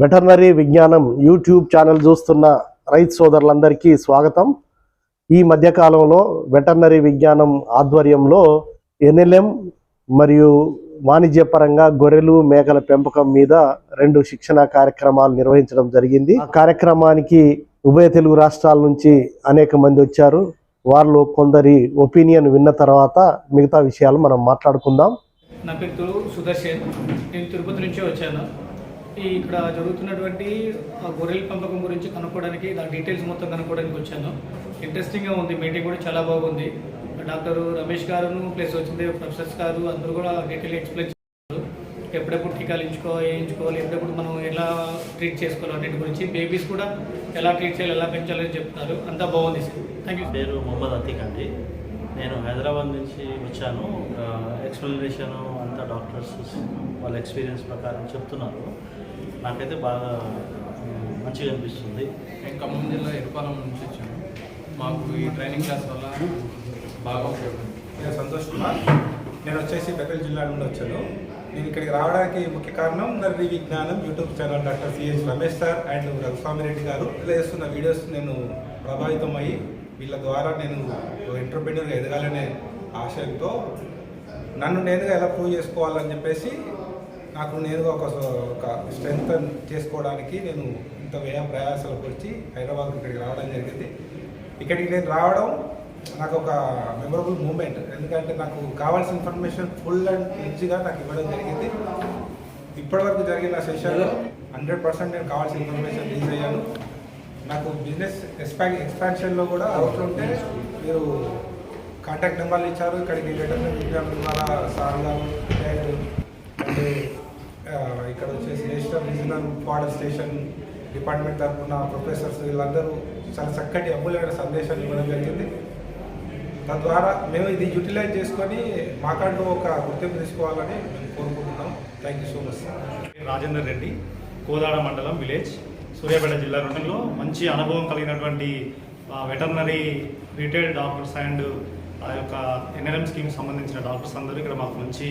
Veterinary విజ్ఞానం YouTube channel చూస్తున్న రైతు సోదరులందరికీ స్వాగతం. ఈ మధ్యకాలంలో వెటర్నరీ విజ్ఞానం ఆధ్వర్యంలో ఎన్ఎల్ఎం మరియు వాణిజ్యపరంగా గొర్రెలు మేకల పెంపకం మీద రెండు శిక్షణ కార్యక్రమాలు నిర్వహించడం జరిగింది. ఆ కార్యక్రమానికి ఉభయ తెలుగు రాష్ట్రాల నుంచి అనేక మంది వచ్చారు. వారిలో కొందరి ఒపీనియన్ విన్న తర్వాత మిగతా విషయాలు మనం మాట్లాడుకుందాం. నా పేరు సుదర్శన్. నేను తిరుపతి నుంచే వచ్చాను. ఈ ఇక్కడ జరుగుతున్నటువంటి గొర్రెల పెంపకం గురించి కనుక్కోవడానికి దాని డీటెయిల్స్ మొత్తం కనుక్కోవడానికి వచ్చాను. ఇంట్రెస్టింగ్గా ఉంది. మీటింగ్ కూడా చాలా బాగుంది. డాక్టర్ రమేష్ గారును ప్లస్ వచ్చింది ప్రొఫెసర్స్ గారు అందరూ కూడా డీటెయిల్ ఎక్స్ప్లెయిన్ చేస్తారు ఎప్పుడెప్పుడు టీకాలు ఎంచుకో వేయించుకోవాలి ఎప్పుడెప్పుడు మనం ఎలా ట్రీట్ చేసుకోవాలి అన్నిటి గురించి బేబీస్ కూడా ఎలా ట్రీట్ చేయాలి ఎలా పెంచాలని చెప్తున్నారు. అంతా బాగుంది సార్. థ్యాంక్ యూ పేరు మొహమ్మద్ అతీక్ అండి. నేను హైదరాబాద్ నుంచి వచ్చాను. ఎక్స్ప్లెనేషన్ అంతా డాక్టర్స్ వాళ్ళ ఎక్స్పీరియన్స్ ప్రకారం చెప్తున్నారు. నాకైతే బాగా మంచిగా అనిపిస్తుంది. నేను ఖమ్మం జిల్లా ఎరుపాలెం నుంచి వచ్చాను. మాకు ఈ ట్రైనింగ్ క్లాస్ వల్ల బాగా ఉపయోగం. నేను సంతోష్ కుమార్ నేను వచ్చేసి పెద్దల జిల్లా నుండి వచ్చాను. నేను ఇక్కడికి రావడానికి ముఖ్య కారణం నర్రీ విజ్ఞానం YouTube channel doctor C H Ramesh sir and Raghuswamireddy garu. ఇలా చేస్తున్న వీడియోస్ నేను ప్రభావితం అయ్యి వీళ్ళ ద్వారా నేను ఎంటర్ప్రీనర్గా ఎదగాలనే ఆశయంతో నన్ను నేనుగా ఎలా ప్రూవ్ చేసుకోవాలని చెప్పేసి నాకు నేనుగా ఒక ఒక స్ట్రెంగ్త్ చేసుకోవడానికి నేను ఇంత వ్యయ ప్రయాసాలకు వచ్చి హైదరాబాద్ ఇక్కడికి రావడం జరిగింది. ఇక్కడికి నేను రావడం నాకు ఒక మెమరబుల్ మూమెంట్ ఎందుకంటే నాకు కావాల్సిన ఇన్ఫర్మేషన్ ఫుల్ అండ్ ఈజీగా నాకు ఇవ్వడం జరిగింది. ఇప్పటివరకు జరిగిన సెషన్లో హండ్రెడ్ పర్సెంట్ నేను కావాల్సిన ఇన్ఫర్మేషన్ రీజ్ అయ్యాను. నాకు బిజినెస్ ఎక్స్పా ఎక్స్పాన్షన్లో కూడా అవసరం ఉంటే మీరు కాంటాక్ట్ నెంబర్లు ఇచ్చారు. ఇక్కడికి వెళ్ళటం ద్వారా సార్ గారు ఇక్కడ వచ్చేసి national regional border station department తరఫున ప్రొఫెసర్స్ వీళ్ళందరూ చాలా చక్కటి అమూల్యమైన సందేశాలు ఇవ్వడం జరిగింది. తద్వారా మేము ఇది యూటిలైజ్ చేసుకొని మాకంటూ ఒక గుర్తింపు తీసుకోవాలని మేము కోరుకుంటున్నాం. Thank you so much Rajender Reddy Kodad మండలం విలేజ్ సూర్యాపేట జిల్లా రెండులో మంచి అనుభవం కలిగినటువంటి వెటర్నరీ రిటైర్డ్ డాక్టర్స్ అండ్ ఆ యొక్క ఎన్ఎల్ఎం స్కీమ్ సంబంధించిన డాక్టర్స్ అందరూ ఇక్కడ మాకు మంచి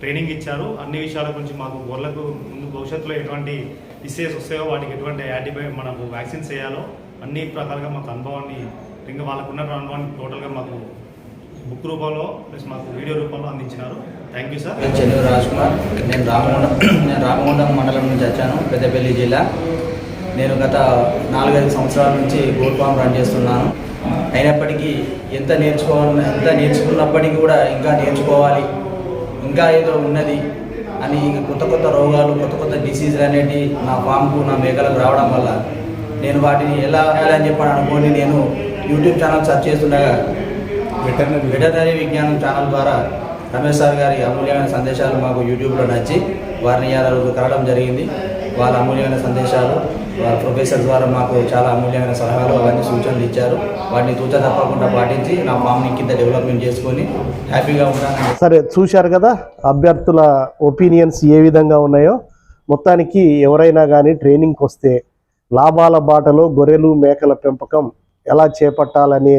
ట్రైనింగ్ ఇచ్చారు. అన్ని విషయాల గురించి మాకు గొర్రెలకు ముందు భవిష్యత్తులో ఎటువంటి డిసీజెస్ వస్తాయో వాటికి ఎటువంటి యాంటీబయోటిక్ మనకు వ్యాక్సిన్స్ వేయాలో అన్ని ప్రకారంగా మాకు అనుభవాన్ని ఇంకా వాళ్ళకు ఉన్న అనుభవాన్ని టోటల్గా మాకు బుక్ రూపంలో ప్లస్ మాకు వీడియో రూపంలో అందించినారు. Thank you sir. Chelluru Raj Kumar. నేను రామగుండం నేను రామగుండం మండలం నుంచి వచ్చాను పెద్దపల్లి జిల్లా. నేను గత నాలుగైదు సంవత్సరాల నుంచి గోడ్ ఫామ్ రన్ చేస్తున్నాను. అయినప్పటికీ ఎంత నేర్చుకోవాలి ఎంత నేర్చుకున్నప్పటికీ కూడా ఇంకా నేర్చుకోవాలి ఇంకా ఏదో ఉన్నది అని కొత్త కొత్త రోగాలు కొత్త కొత్త డిసీజులు అనేవి నా ఫామ్కు నా మేకలకు రావడం వల్ల నేను వాటిని ఎలా చేయాలని చెప్పని అనుకోని నేను యూట్యూబ్ ఛానల్ సెర్చ్ చేస్తుండగా వెటర్నరీ వెటర్నరీ విజ్ఞానం ఛానల్ ద్వారా రమేష్ సార్ గారి అమూల్యమైన సందేశాలు మాకు యూట్యూబ్లో నచ్చి వారిని ఇవాళ రోజు కలవడం జరిగింది. వాళ్ళ అమూల్యమైన సందేశాలు వాళ్ళ ప్రొఫెసర్ ద్వారా మాకు చాలా అమూల్యమైన సలహాలు అవన్నీ సూచనలు ఇచ్చారు. వాటిని తూచ తప్పకుండా పాటించి నా ఫామ్ని కింద డెవలప్మెంట్ చేసుకొని హ్యాపీగా ఉంటాను సరే చూశారు కదా అభ్యర్థుల ఒపీనియన్స్ ఏ విధంగా ఉన్నాయో. మొత్తానికి ఎవరైనా కానీ ట్రైనింగ్కి వస్తే లాభాల బాటలో గొర్రెలు మేకల పెంపకం ఎలా చేపట్టాలనే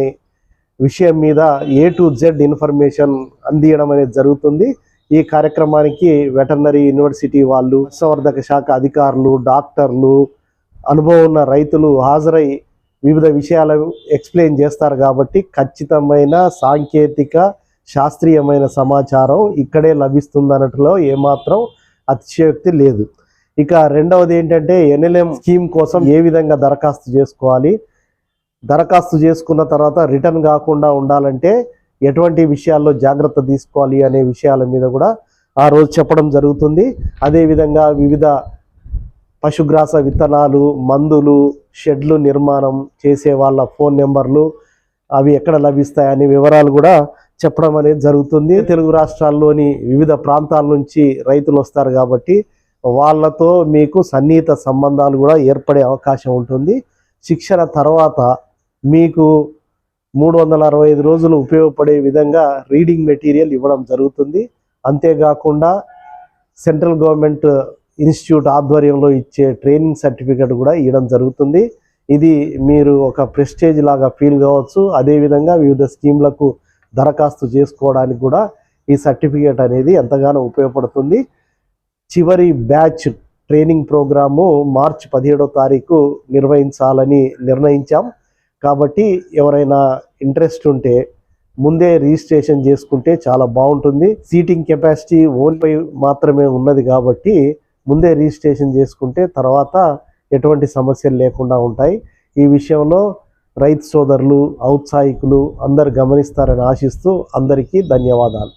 విషయం మీద ఏ టు జెడ్ ఇన్ఫర్మేషన్ అందియడం అనేది జరుగుతుంది. ఈ కార్యక్రమానికి వెటర్నరీ యూనివర్సిటీ వాళ్ళు సంవర్ధక శాఖ అధికారులు డాక్టర్లు అనుభవం ఉన్న రైతులు హాజరై వివిధ విషయాలు ఎక్స్ప్లెయిన్ చేస్తారు కాబట్టి ఖచ్చితమైన సాంకేతిక శాస్త్రీయమైన సమాచారం ఇక్కడే లభిస్తుందనట్లో ఏమాత్రం అతిశయోక్తి లేదు. ఇక రెండవది ఏంటంటే ఎన్ఎల్ఎం స్కీమ్ కోసం ఏ విధంగా దరఖాస్తు చేసుకోవాలి? దరఖాస్తు చేసుకున్న తర్వాత రిటర్న్ కాకుండా ఉండాలంటే ఎటువంటి విషయాల్లో జాగ్రత్త తీసుకోవాలి అనే విషయాల మీద కూడా ఆ రోజు చెప్పడం జరుగుతుంది. అదేవిధంగా వివిధ పశుగ్రాస విత్తనాలు మందులు షెడ్లు నిర్మాణం చేసే వాళ్ళ ఫోన్ నెంబర్లు అవి ఎక్కడ లభిస్తాయనే వివరాలు కూడా చెప్పడం అనేది జరుగుతుంది. తెలుగు రాష్ట్రాల్లోని వివిధ ప్రాంతాల నుంచి రైతులు వస్తారు కాబట్టి వాళ్ళతో మీకు సన్నిహిత సంబంధాలు కూడా ఏర్పడే అవకాశం ఉంటుంది. శిక్షణ తర్వాత మీకు మూడు వందల అరవై ఐదు రోజులు ఉపయోగపడే విధంగా రీడింగ్ మెటీరియల్ ఇవ్వడం జరుగుతుంది. అంతేకాకుండా సెంట్రల్ గవర్నమెంట్ ఇన్స్టిట్యూట్ ఆధ్వర్యంలో ఇచ్చే ట్రైనింగ్ సర్టిఫికెట్ కూడా ఇవ్వడం జరుగుతుంది. ఇది మీరు ఒక ప్రెస్టేజ్ లాగా ఫీల్ కావచ్చు. అదేవిధంగా వివిధ స్కీమ్లకు దరఖాస్తు చేసుకోవడానికి కూడా ఈ సర్టిఫికేట్ అనేది ఎంతగానో ఉపయోగపడుతుంది. చివరి బ్యాచ్ ట్రైనింగ్ ప్రోగ్రాము మార్చి పదిహేడో తారీఖు నిర్వహించాలని నిర్ణయించాం. కాబట్టి ఎవరైనా ఇంట్రెస్ట్ ఉంటే ముందే రిజిస్ట్రేషన్ చేసుకుంటే చాలా బాగుంటుంది. సీటింగ్ కెపాసిటీ ఓన్పై మాత్రమే ఉన్నది కాబట్టి ముందే రిజిస్ట్రేషన్ చేసుకుంటే తర్వాత ఎటువంటి సమస్యలు లేకుండా ఉంటాయి. ఈ విషయంలో రైతు సోదరులు ఔత్సాహికులు అందరు గమనిస్తారని ఆశిస్తూ అందరికీ ధన్యవాదాలు.